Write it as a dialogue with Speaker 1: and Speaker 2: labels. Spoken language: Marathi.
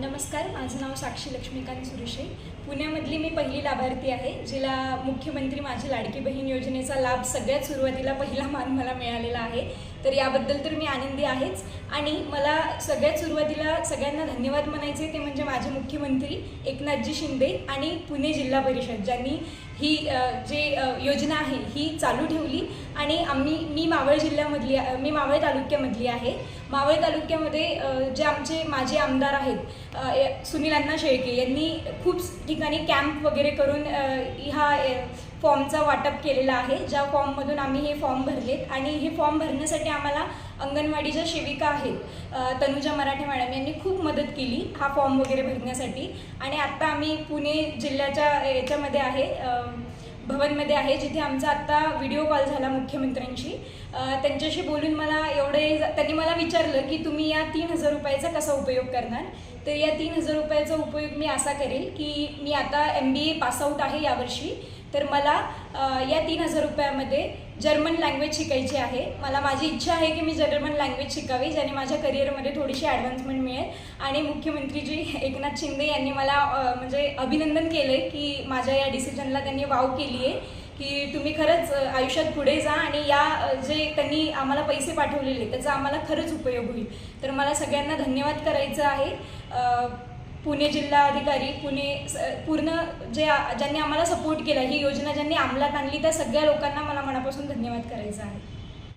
Speaker 1: नमस्कार माझं नाव साक्षी लक्ष्मीकांत सुरेशे. पुण्यामधली मी पहिली लाभार्थी आहे जिला मुख्यमंत्री माझी लाडकी बहीण योजनेचा लाभ सगळ्यात सुरुवातीला पहिला मान मला मिळालेला आहे. तर याबद्दल तर मी आनंदी आहेच. आणि मला सगळ्यात सुरुवातीला सगळ्यांना धन्यवाद म्हणायचे ते म्हणजे माझे मुख्यमंत्री एकनाथजी शिंदे आणि पुणे जिल्हा परिषद ज्यांनी ही जे योजना आहे ही चालू ठेवली. आणि आम्ही मी मावळ जिल्ह्यामधली मी मावळ तालुक्यामधली आहे. मावळ तालुक्यामध्ये जे आमचे माझे आमदार आहेत सुनील अण्णा शेळके यांनी खूप ठिकाणी कॅम्प वगैरे करून ह्या फॉर्मचा वाटप केलेला आहे. ज्या फॉर्ममधून आम्ही हे फॉर्म भरलेत आणि हे फॉर्म भरण्यासाठी आम्हाला अंगणवाडीच्या सेविका आहेत. तनुजा मराठे मॅडम यांनी खूप मदत केली हा फॉर्म वगैरे भरण्यासाठी. आणि आत्ता आम्ही पुणे जिल्ह्याच्या याच्यामध्ये आहे भवनमध्ये आहे जिथे आमचा आत्ता व्हिडिओ कॉल झाला मुख्यमंत्र्यांशी. त्यांच्याशी बोलून मला एवढे त्यांनी मला विचारलं की तुम्ही या तीन हजार रुपयाचा कसा उपयोग करणार? तर या तीन हजार रुपयाचा उपयोग मी असा करेल की मी आता एम बी ए पासआउट आहे यावर्षी. तर मला या तीन हजार रुपयामध्ये जर्मन लँग्वेज शिकायची आहे. मला माझी इच्छा आहे की मी जर्मन लँग्वेज शिकावी ज्याने माझ्या करिअरमध्ये थोडीशी ॲडव्हान्समेंट मिळेल. आणि मुख्यमंत्रीजी एकनाथ शिंदे यांनी मला म्हणजे अभिनंदन केलं आहे की माझ्या या डिसिजनला त्यांनी वाव केली आहे की तुम्ही खरंच आयुष्यात पुढे जा आणि या जे त्यांनी आम्हाला पैसे पाठवलेले त्याचा आम्हाला खरंच उपयोग होईल. तर मला सगळ्यांना धन्यवाद करायचं आहे. पुणे जिल्हा अधिकारी पुणे स- पूर्ण जे ज्यांनी आम्हाला सपोर्ट केला ही योजना ज्यांनी अंमलात आणली त्या सगळ्या लोकांना मला मनापासून धन्यवाद करायचा आहे.